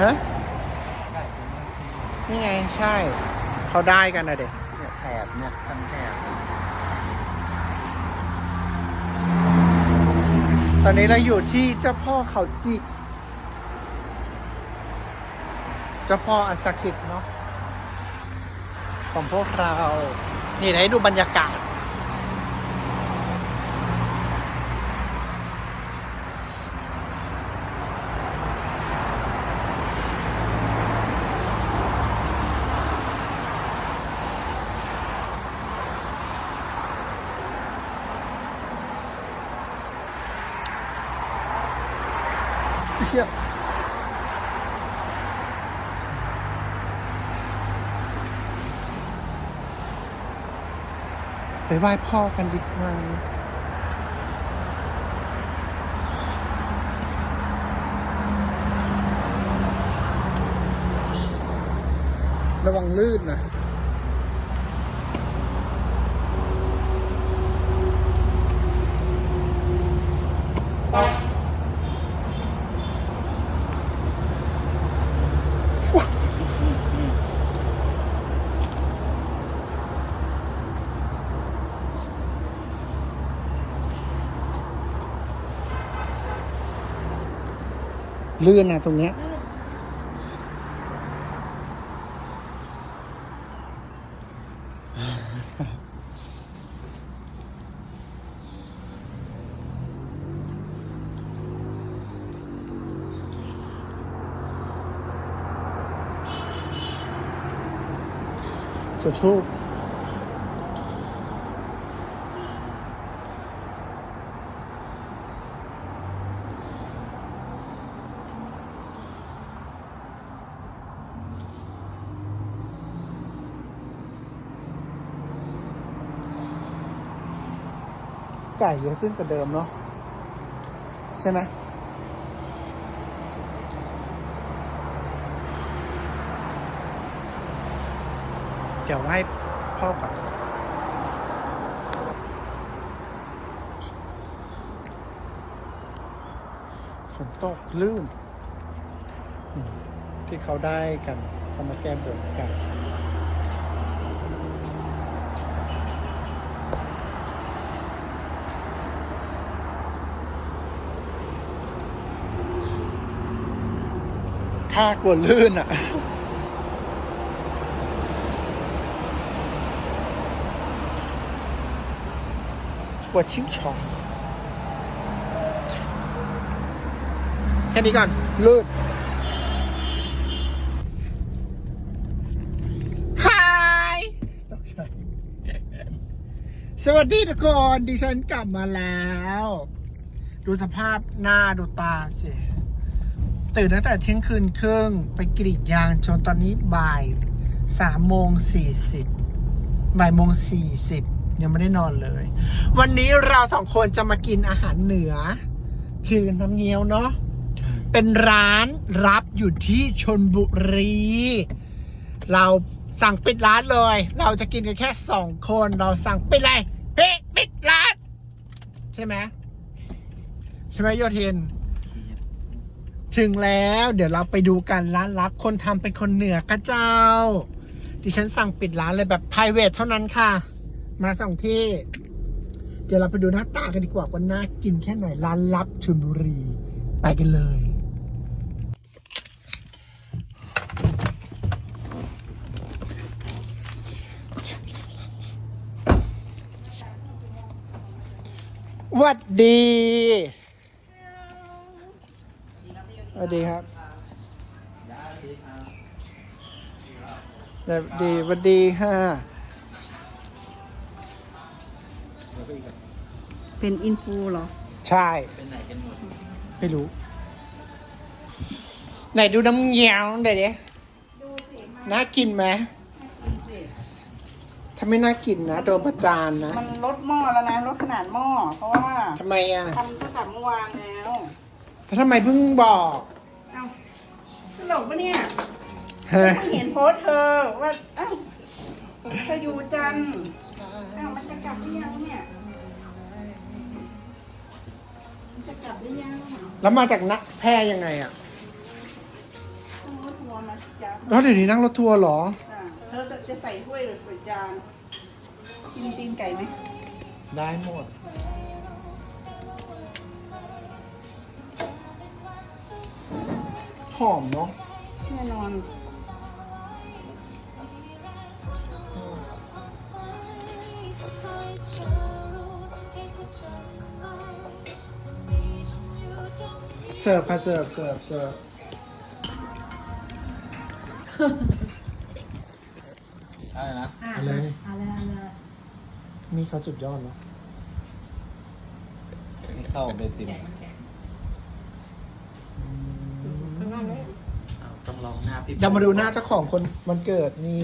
ฮะนี่ไงใช่ เขาได้กันนะเด็กเนี่ยแถบเนี่ยทั้งแถบตอนนี้เราอยู่ที่เจ้าพ่อเขาจิก เจ้าพ่ออันศักดิ์สิทธิ์เนาะของพวกเรา นี่ให้ดูบรรยากาศ เชี่ยไปไหว้พ่อกันดีกว่าระวังลื่นนะ ลื่นนะตรงเนี้ยจุดทูบ ไก่เยอะขึ้นกว่าเดิมเนาะใช่ไหมเดี๋ยวให้พ่อก่อนฝนตกลื่น ที่เขาได้กันเขามาแก้บนกัน ถ้ากลัวลื่นอะ กลัวชิงช่องแค่นี้ก่อน ลื่นฮายสวัสดีทุกคน ดิฉันกลับมาแล้ว ดูสภาพหน้าดูตาสิ ตื่นตั้งแต่เที่ยงคืนครึ่งไปกรีดยางจนตอนนี้บ่ายสามโมงสี่สิบบ่ายโมงสี่สิบยังไม่ได้นอนเลย วันนี้เราสองคนจะมากินอาหารเหนือ คือน้ำเงี้ยวเนาะเป็นร้านรับอยู่ที่ชนบุรี เราสั่งปิดร้านเลย เราจะกินกันแค่สองคน เราสั่งปิดเลยเฮ้ปิดร้าน ใช่ไหมใช่ไหมโยเทน ถึงแล้วเดี๋ยวเราไปดูกันร้านรับคนทำเป็นคนเหนือกระเจ้า ดิฉันสั่งปิดร้านเลยแบบ p r i v a t เท่านั้นค่ะ มาสองที่ เดี๋ยวเราไปดูหน้าตากันดีกว่าว่าน่ากินแค่ไหนร้านลับชลบุรี ไปกันเลย วัดดี สวัสดีครับสวัสดีสวัสดีค่ะ เป็นอินฟูเหรอ ใช่ เป็นไหนกันหมด ไม่รู้ ไหนดูน้ำเงี้ยวเดี๋ยวดิน่ากินไหมถ้าไม่น่ากินนะโดนประจานนะ มันลดหม้อแล้วนะลดขนาดหม้อ เพราะว่าทำไมอะทำตั้งแต่เมื่อวานแล้วแล้ว ทำไมเพิ่งบอกเอ้าตลกปะเนี่ยฮะเห็นโพสต์เธอว่าเอ้าเธออยู่จันทร์เอ้ามันจะกลับหรือยังเนี่ยมันจะกลับหรือยังแล้วมาจากนักแพร่ยังไงอะมันแล้วเดี๋ยวนี้นั่งรถทัวร์เหรออ่าเธอจะใส่ถ้วยหรือใส่จานกินตีนไก่ไหม ได้หมด หอมเนาะแน่นอนเสิร์ฟค่ะเสิร์ฟเสิร์ฟเสิร์ฟอะไรนะอะอะไรอะไรอะไรมีเขาสุดยอดเนาะนี่เข้าเบติม ลองหน้าพี่จะมาดูหน้าเจ้าของคนมันเกิดนี่